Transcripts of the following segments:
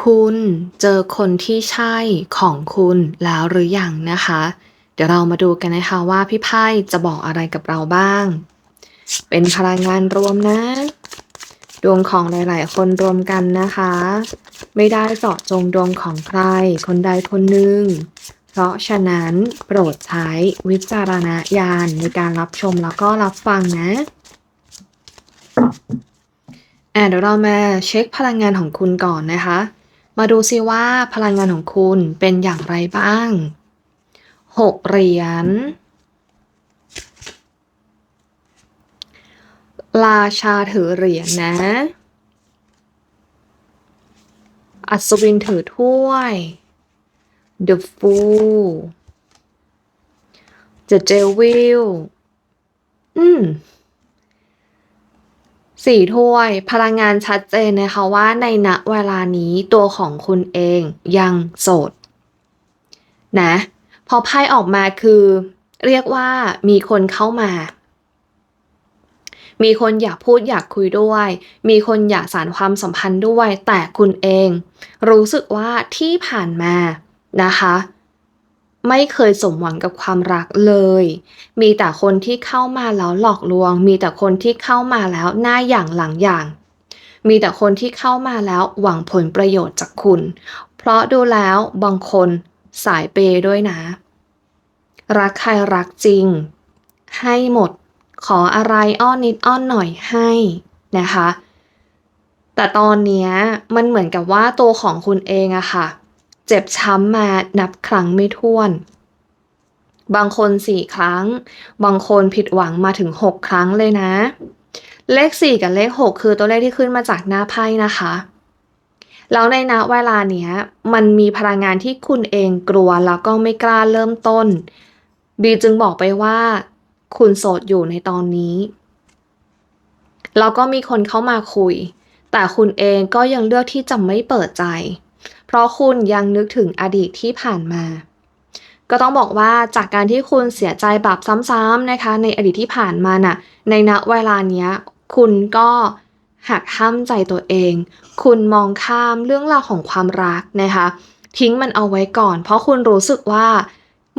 คุณเจอคนที่ใช่ของคุณแล้วหรือยังนะคะ เดี๋ยวเรามาดูกันนะคะว่าพี่ไพ่จะบอกอะไรกับเราบ้าง เป็นพลังงานรวมนะ ดวงของหลาย ๆ คนรวมกันนะคะ ไม่ได้เจาะจงดวงของใคร คนใดคนหนึ่ง เพราะฉะนั้นโปรดใช้วิจารณญาณในการรับชมแล้วก็รับฟังนะอะเดี๋ยวเรามาเช็คพลังงานของคุณก่อนนะคะ มาดูซิว่าพลังงานของคุณเป็นอย่างไรบ้างหกเหรียญ ราชาถือเหรียญนะ อัศวินถือถ้วย The Fool The Devil อืม สี่ถ้วย พลังงานชัดเจนนะคะว่าในณเวลานี้ตัวของคุณเองยังโสดนะพอไพ่ออกมาคือ เรียกว่ามีคนเข้ามา มีคนอยากพูดอยากคุยด้วย มีคนอยากสานความสัมพันธ์ด้วย แต่คุณเอง รู้สึกว่าที่ผ่านมานะคะ ไม่เคยสมหวังกับความรักเลย มีแต่คนที่เข้ามาแล้วหลอกลวง มีแต่คนที่เข้ามาแล้วหน้าอย่างหลังอย่าง มีแต่คนที่เข้ามาแล้วหวังผลประโยชน์จากคุณ เพราะดูแล้วบางคนสายเปย์ด้วยนะ รักใครรักจริง ให้หมด ขออะไรอ้อนนิดอ้อนหน่อยให้นะคะ แต่ตอนนี้มันเหมือนกับว่าตัวของคุณเองอะค่ะ จ็บช้ำมานับครั้งไม่ถ้วน บางคนสี่ครั้ง บางคนผิดหวังมาถึงหกครั้งเลยนะ เลขสี่กับเลขหกคือตัวเลขที่ขึ้นมาจากหน้าไพ่นะคะแล้วในณเวลาเนี้ยมันมีพลังงานที่คุณเองกลัวแล้วก็ไม่กล้าเริ่มต้น บีจึงบอกไปว่า คุณโสดอยู่ในตอนนี้ แล้วก็มีคนเข้ามาคุย แต่คุณเองก็ยังเลือกที่จะไม่เปิดใจ เพราะคุณยังนึกถึงอดีตที่ผ่านมา ก็ต้องบอกว่าจากการที่คุณเสียใจแบบซ้ำๆนะคะ ในอดีตที่ผ่านมาน่ะ ในณเวลาเนี้ย คุณก็หักห้ามใจตัวเอง คุณมองข้ามเรื่องราวของความรักนะคะ ทิ้งมันเอาไว้ก่อน เพราะคุณรู้สึกว่า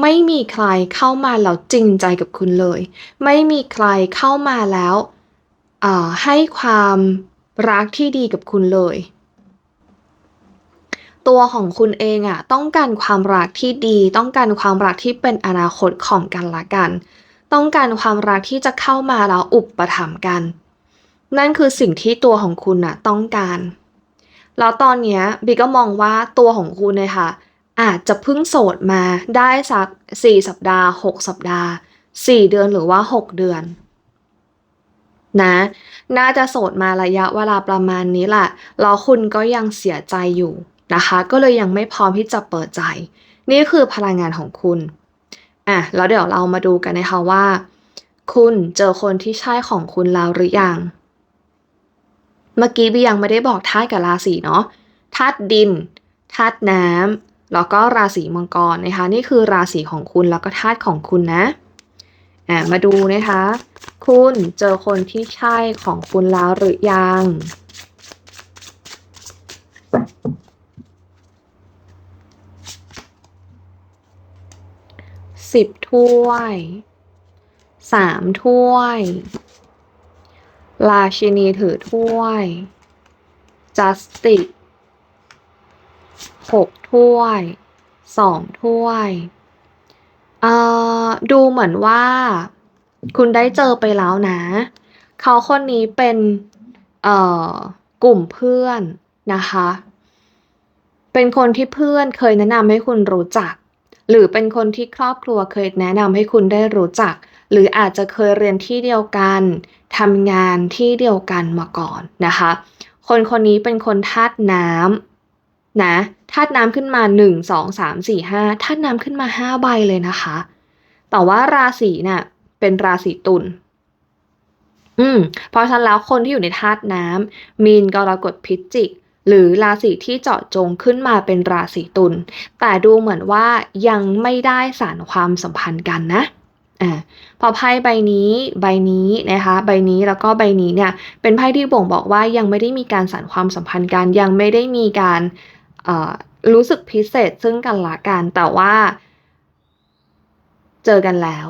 ไม่มีใครเข้ามาแล้วจริงใจกับคุณเลย ไม่มีใครเข้ามาแล้วให้ความรักที่ดีกับคุณเลย ตัวของคุณเองอะต้องการความรักที่ดี ต้องการความรักที่เป็นอนาคตของกันและกัน ต้องการความรักที่จะเข้ามาแล้วอุปถัมภ์กัน นั่นคือสิ่งที่ตัวของคุณน่ะต้องการ แล้วตอนเนี้ยบีก็มองว่าตัวของคุณเนี่ยค่ะ อาจจะเพิ่งโสดมาได้สัก 4 สัปดาห์ 6 สัปดาห์ 4 เดือนหรือว่า 6 เดือนนะ น่าจะโสดมาระยะเวลาประมาณนี้แหละแล้วคุณก็ยังเสียใจอยู่ นะคะ ก็เลยยังไม่พร้อมที่จะเปิดใจ นี่คือพลังงานของคุณอะแล้วเดี๋ยวเรามาดูกันนะคะว่า คุณเจอคนที่ใช่ของคุณแล้วหรือยัง เมื่อกี้บียังไม่ได้บอกธาตุกับราศีเนาะธาตุดินธาตุน้ำแล้วก็ราศีมังกรนะคะ นี่คือราศีของคุณแล้วก็ธาตุของคุณนะอะมาดูนะคะ คุณเจอคนที่ใช่ของคุณแล้วหรือยัง สิบถ้วยสามถ้วย ราชินีถือถ้วยจัสติกหกถ้วยสองถ้วยเอ่อดูเหมือนว่า คุณได้เจอไปแล้วนะ เขาคนนี้เป็นเอ่อกลุ่มเพื่อนนะคะ เป็นคนที่เพื่อนเคยแนะนำให้คุณรู้จัก หรือเป็นคนที่ครอบครัวเคยแนะนำให้คุณได้รู้จัก หรืออาจจะเคยเรียนที่เดียวกันทำงานที่เดียวกันมาก่อนนะคะ คนคนนี้เป็นคนธาตุน้ำนะธาตุน้ำขึ้นมาหนึ่งสองสามสี่ห้าธาตุน้ำขึ้นมาห้าใบเลยนะคะ แต่ว่าราศีน่ะเป็นราศีตุลอืมเพราะฉะนั้นแล้วคนที่อยู่ในธาตุน้ำมีนกรกฎพิจิก หรือราศีที่เจาะจงขึ้นมาเป็นราศีตุลแต่ดูเหมือนว่ายังไม่ได้สานความสัมพันธ์กันนะอ่าพอไพ่ใบนี้ใบนี้นะคะใบนี้แล้วก็ใบนี้เนี่ยเป็นไพ่ที่บ่งบอกว่ายังไม่ได้มีการสานความสัมพันธ์กันยังไม่ได้มีการรู้สึกพิเศษซึ่งกันและกันแต่ว่า เจอกันแล้ว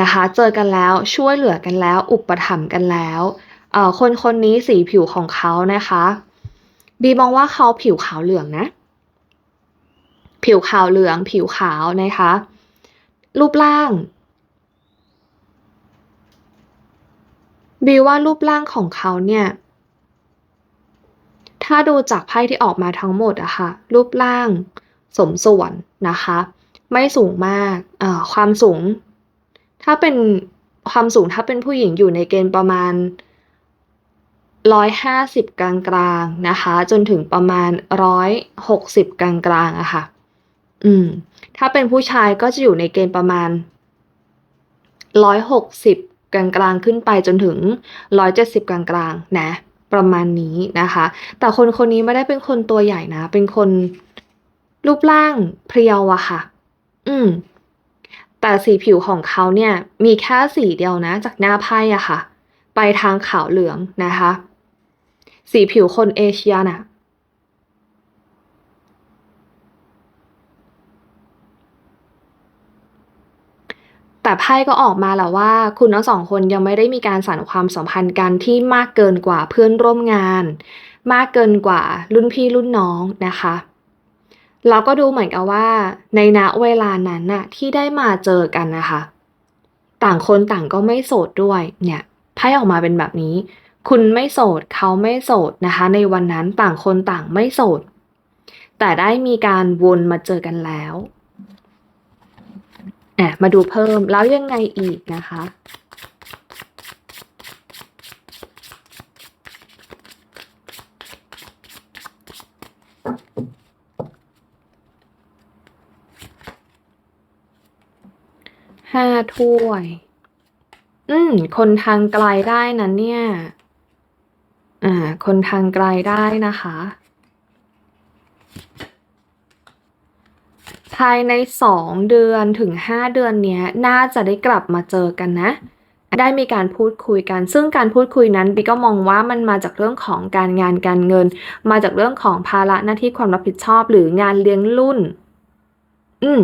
นะคะเจอกันแล้วช่วยเหลือกันแล้ว อุปถัมภ์กันแล้วคนคนนี้สีผิวของเขานะคะ บีมองว่าเขาผิวขาวเหลืองนะ ผิวขาวเหลือง ผิวขาวนะคะ รูปร่าง บีว่ารูปร่างของเขาเนี่ย ถ้าดูจากไพ่ที่ออกมาทั้งหมดอะค่ะ รูปร่างสมส่วนนะคะ ไม่สูงมากความสูง ถ้าเป็นความสูงถ้าเป็นผู้หญิงอยู่ในเกณฑ์ประมาณ ร้อยห้าสิบกลางๆนะคะ จนถึงประมาณร้อยหกสิบกลางๆอะค่ะ อืม ถ้าเป็นผู้ชายก็จะอยู่ในเกณฑ์ประมาณร้อยหกสิบกลางๆขึ้นไปจนถึงร้อยเจ็ดสิบกลางๆนะ ประมาณนี้นะคะ แต่คนคนนี้ไม่ได้เป็นคนตัวใหญ่นะ เป็นคนรูปร่างเพรียวอะค่ะ อืม แต่สีผิวของเขาเนี่ย มีแค่สีเดียวนะ จากหน้าไพ่อะค่ะ ไปทางขาวเหลืองนะคะ สีผิวคนเอเชียน่ะ แต่ไพ่ก็ออกมาแล้วว่า คุณทั้งสองคนยังไม่ได้มีการสานความสัมพันธ์กันที่มากเกินกว่าเพื่อนร่วมงาน มากเกินกว่ารุ่นพี่รุ่นน้องนะคะเราก็ดูเหมือนกับว่า ในณเวลานั้นน่ะที่ได้มาเจอกันนะคะ ต่างคนต่างก็ไม่โสดด้วยเนี่ยไพ่ออกมาเป็นแบบนี้ คุณไม่โสดเขาไม่โสดนะคะ ในวันนั้นต่างคนต่างไม่โสด แต่ได้มีการวนมาเจอกันแล้วแอบมาดูเพิ่มแล้วยังไงอีกนะคะ ห้าถ้วย อืม คนทางไกลได้นะเนี่ย อ่า คนทางไกลได้นะคะ ภายในสองเดือนถึงห้าเดือนเนี้ย น่าจะได้กลับมาเจอกันนะ ได้มีการพูดคุยกัน ซึ่งการพูดคุยนั้นบิก็มองว่ามันมาจากเรื่องของการงานการเงิน มาจากเรื่องของภาระหน้าที่ความรับผิดชอบหรืองานเลี้ยงรุ่น อืม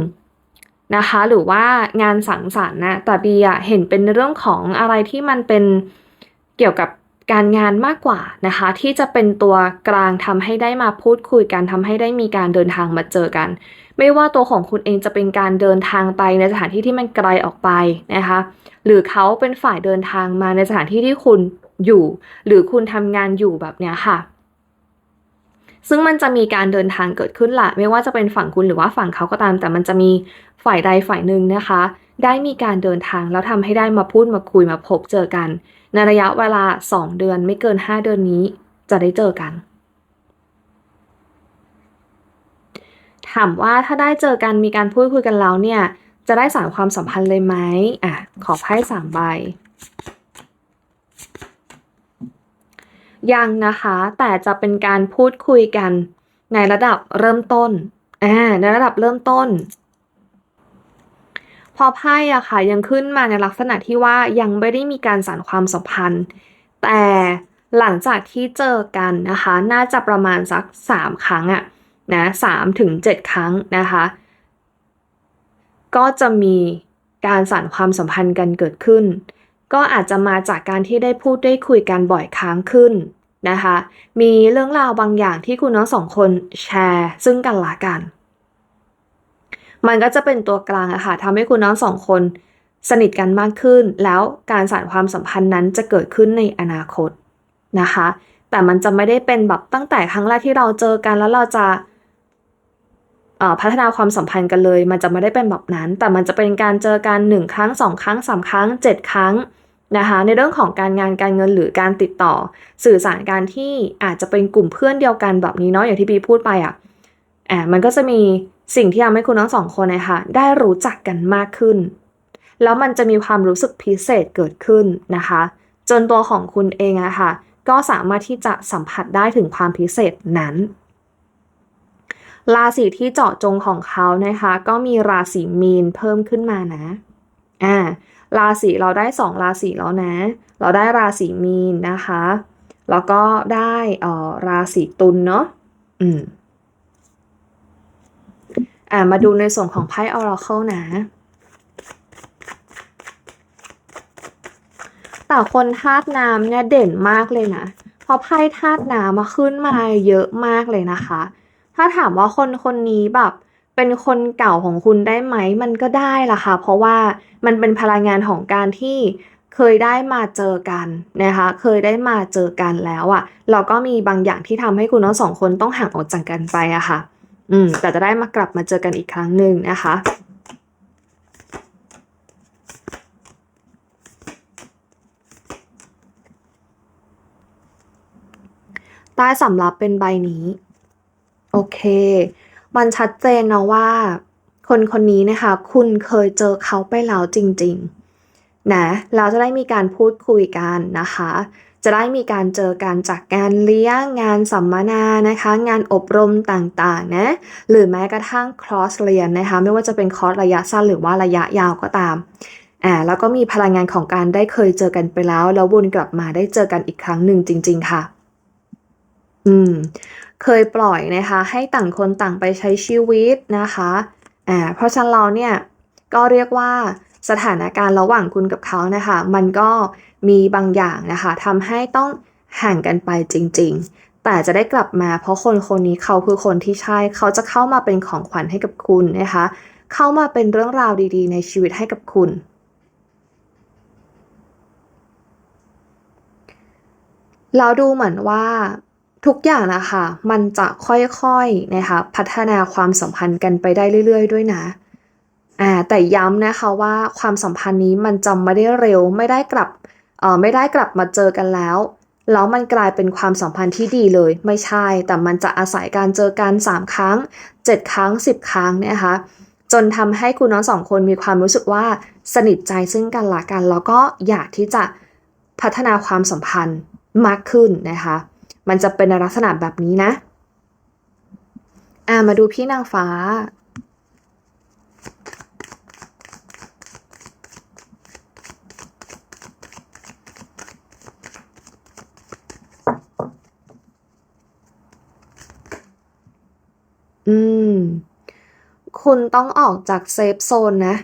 นะคะหรือว่างานสังสรรค์นะแต่บีอะเห็นเป็นเรื่องของอะไรที่มันเป็นเกี่ยวกับ การงานมากกว่านะคะ ที่จะเป็นตัวกลางทำให้ได้มาพูดคุยกันทำให้ได้มีการเดินทางมาเจอกัน ไม่ว่าตัวของคุณเองจะเป็นการเดินทางไปในสถานที่ที่มันไกลออกไปนะคะ หรือเขาเป็นฝ่ายเดินทางมาในสถานที่ที่คุณอยู่ หรือคุณทำงานอยู่แบบเนี้ยค่ะ ซึ่งมันจะมีการเดินทางเกิดขึ้นละไม่ว่าจะเป็นฝั่งคุณหรือว่าฝั่งเขาก็ตาม แต่มันจะมีฝ่ายใดฝ่ายหนึ่งนะคะ ได้มีการเดินทางแล้วทำให้ได้มาพูดมาคุยมาพบเจอกัน ในระยะเวลา 2 เดือนไม่เกิน 5 เดือนนี้จะได้เจอกัน ถามว่าถ้าได้เจอกันมีการพูดคุยกันแล้วเนี่ย จะได้สานความสัมพันธ์เลยไหมอะขอไพ่สามใบยังนะคะแต่จะเป็นการพูดคุยกันในระดับเริ่มต้นอ่าในระดับเริ่มต้น พอไพ่อะค่ะยังขึ้นมาในลักษณะที่ว่ายังไม่ได้มีการสานความสัมพันธ์ แต่หลังจากที่เจอกันนะคะ น่าจะประมาณสักสามครั้งอะนะสามถึงเจ็ดครั้งนะคะ ก็จะมีการสานความสัมพันธ์กันเกิดขึ้น ก็อาจจะมาจากการที่ได้พูดได้คุยกันบ่อยครั้งขึ้นนะคะ มีเรื่องราวบางอย่างที่คุณทั้งสองคนแชร์ซึ่งกันและกัน มันก็จะเป็นตัวกลางอะค่ะทำให้คุณทั้งสองคนสนิทกันมากขึ้น แล้วการสานความสัมพันธ์นั้นจะเกิดขึ้นในอนาคตนะคะ แต่มันจะไม่ได้เป็นแบบตั้งแต่ครั้งแรกที่เราเจอกันแล้วเราจะพัฒนาความสัมพันธ์กันเลย มันจะไม่ได้เป็นแบบนั้น แต่มันจะเป็นการเจอกันหนึ่งครั้งสองครั้งสามครั้งเจ็ดครั้งนะคะในเรื่องของการงานการเงินหรือการติดต่อ สื่อสารการที่อาจจะเป็นกลุ่มเพื่อนเดียวกันแบบนี้เนาะอย่างที่บีพูดไปอะ อบมันก็จะมีสิ่งที่ทำให้คุณทั้งสองคนนะคะได้รู้จักกันมากขึ้น แล้วมันจะมีความรู้สึกพิเศษเกิดขึ้นนะคะ จนตัวของคุณเองอะคะ่ะก็สามารถที่จะสัมผัสได้ถึงความพิเศษนั้นราศีที่เจาะจงของเขานะคะ ก็มีราศีมีนเพิ่มขึ้นมานะอ่าราศีเราได้สองราศีแล้วนะ เราได้ราศีมีนนะคะ แล้วก็ได้เอ่อราศีตุลเนาะอืม อ่ามาดูในส่วนของไพ่ Oracle นะแต่คนธาตุน้ำเนี่ยเด่นมากเลยนะเพราะไพ่ธาตุน้ำมาขึ้นมาเยอะมากเลยนะคะ ถ้าถามว่าคนคนนี้แบบเป็นคนเก่าของคุณได้ไหม มันก็ได้ล่ะค่ะ เพราะว่ามันเป็นพลังงานของการที่เคยได้มาเจอกันนะคะ เคยได้มาเจอกันแล้วอะ่ะ เราก็มีบางอย่างที่ทำให้คุณทั้งสองคนต้องห่างออกจากกันไปอะค่ะ อืมแต่จะได้มากลับมาเจอกันอีกครั้งหนึ่งนะคะ ใต้สำรับเป็นใบนี้ โอเค มันชัดเจนนะว่า คนคนนี้นะคะ คุณเคยเจอเขาไปแล้วจริง ๆ นะเราจะได้มีการพูดคุยกันนะคะ จะได้มีการเจอกันจากงานเลี้ยงงานสัมมนานะคะ งานอบรมต่างๆนะหรือแม้กระทั่งคอร์สเรียนนะคะไม่ว่าจะเป็นคอร์สระยะสั้นหรือว่าระยะยาวก็ตามอ่าแล้วก็มีพลังงานของการได้เคยเจอกันไปแล้ว แล้ววนกลับมาได้เจอกันอีกครั้งหนึ่งจริง ๆ ค่ะ อืม เคยปล่อยนะคะ ให้ต่างคนต่างไปใช้ชีวิตนะคะอ่าเพราะฉะนั้นเราเนี่ยก็เรียกว่า สถานการณ์ระหว่างคุณกับเขานะคะ มันก็มีบางอย่างนะคะทำให้ต้องห่างกันไปจริง ๆ แต่จะได้กลับมาเพราะคนคนนี้เขาคือคนที่ใช่ เขาจะเข้ามาเป็นของขวัญให้กับคุณนะคะ เข้ามาเป็นเรื่องราวดีๆ ในชีวิตให้กับคุณเราดูเหมือนว่าทุกอย่างนะคะ มันจะค่อยๆนะคะ พัฒนาความสัมพันธ์กันไปได้เรื่อย ๆ ด้วยนะ อ่าแต่ย้ำนะคะว่าความสัมพันธ์นี้มันจำไม่ได้เร็วไม่ได้กลับเอ่อไม่ได้กลับมาเจอกันแล้ว แล้วมันกลายเป็นความสัมพันธ์ที่ดีเลย ไม่ใช่ แต่มันจะอาศัยการเจอกัน 3 ครั้ง 7 ครั้ง 10 ครั้งเนะคะจนทำให้คุณน้องสองคนมีความรู้สึกว่าสนิทใจซึ่งกันและกัน แล้วก็อยากที่จะพัฒนาความสัมพันธ์มากขึ้นนะคะ มันจะเป็นลักษณะแบบนี้นะอ่ามาดูพี่นางฟ้า อืม คุณต้องออกจากเซฟโซนนะ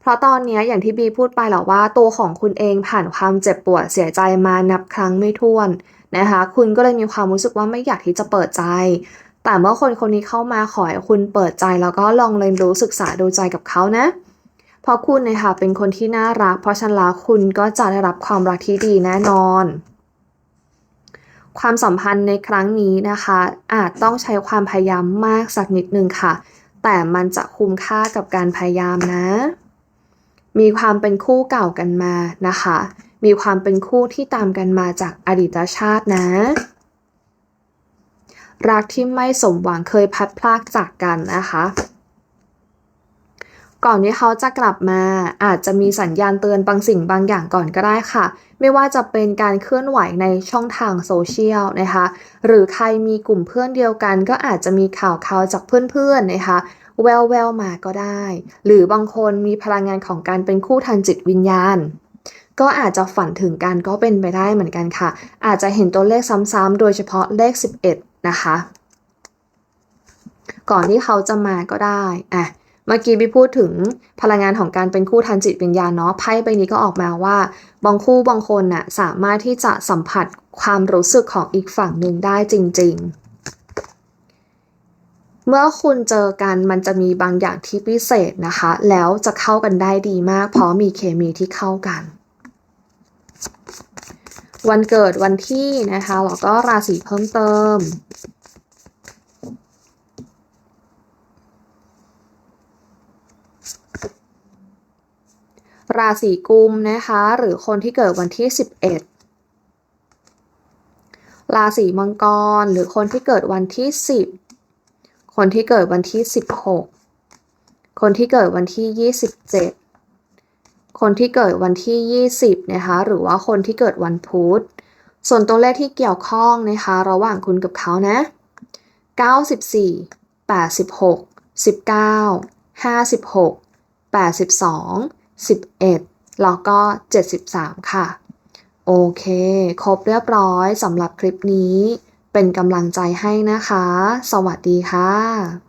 เพราะตอนนี้อย่างที่บีพูดไปหรอว่าตัวของคุณเองผ่านความเจ็บปวดเสียใจมานับครั้งไม่ถ้วนนะคะ คุณก็เลยมีความรู้สึกว่าไม่อยากที่จะเปิดใจ แต่เมื่อคนคนนี้เข้ามาขอให้คุณเปิดใจแล้วก็ลองเรียนรู้ศึกษาดูใจกับเขานะเพราะคุณนะคะเป็นคนที่น่ารัก เพราะฉะนั้นคุณก็จะได้รับความรักที่ดีแน่นอน ความสัมพันธ์ในครั้งนี้นะคะ อาจต้องใช้ความพยายามมากสักนิดนึงค่ะ แต่มันจะคุ้มค่ากับการพยายามนะ มีความเป็นคู่เก่ากันมานะคะ มีความเป็นคู่ที่ตามกันมาจากอดีตชาตินะ รักที่ไม่สมหวังเคยพัดพลากจากกันนะคะ ก่อนที่เขาจะกลับมาอาจจะมีสัญญาณเตือนบางสิ่งบางอย่างก่อนก็ได้ค่ะ ไม่ว่าจะเป็นการเคลื่อนไหวในช่องทางโซเชียลนะคะ หรือใครมีกลุ่มเพื่อนเดียวกัน ก็อาจจะมีข่าวข่าวจากเพื่อนๆนะคะแววแววมาก็ได้ หรือบางคนมีพลังงานของการเป็นคู่ทางจิตวิญญาณ ก็อาจจะฝันถึงกันก็เป็นไปได้เหมือนกันค่ะ อาจจะเห็นตัวเลขซ้ำๆโดยเฉพาะเลข 11 นะคะ ก่อนที่เขาจะมาก็ได้อะ เมื่อกี้พี่พูดถึงพลังงานของการเป็นคู่ทางจิตวิญญาณเนาะไพ่ใบนี้ก็ออกมาว่าบางคู่บางคนน่ะสามารถที่จะสัมผัสความรู้สึกของอีกฝั่งหนึ่งได้จริง ๆ เมื่อคุณเจอกันมันจะมีบางอย่างที่พิเศษนะคะ แล้วจะเข้ากันได้ดีมาก เพราะมีเคมีที่เข้ากัน วันเกิดวันที่นะคะแล้วก็ราศีเพิ่มเติม ราศีกุมนะคะ หรือคนที่เกิดวันที่ 11 ราศีมังกร หรือคนที่เกิดวันที่ 10 คนที่เกิดวันที่ 16 คนที่เกิดวันที่ 27 คนที่เกิดวันที่ 20 นะคะ หรือว่าคนที่เกิดวันพุธ ส่วนตัวเลขที่เกี่ยวข้องนะคะ ระหว่างคุณกับเขานะ 94 86 19 56 82 11 แล้วก็ 73 ค่ะ โอเค ครบเรียบร้อยสำหรับคลิปนี้ เป็นกำลังใจให้นะคะ สวัสดีค่ะ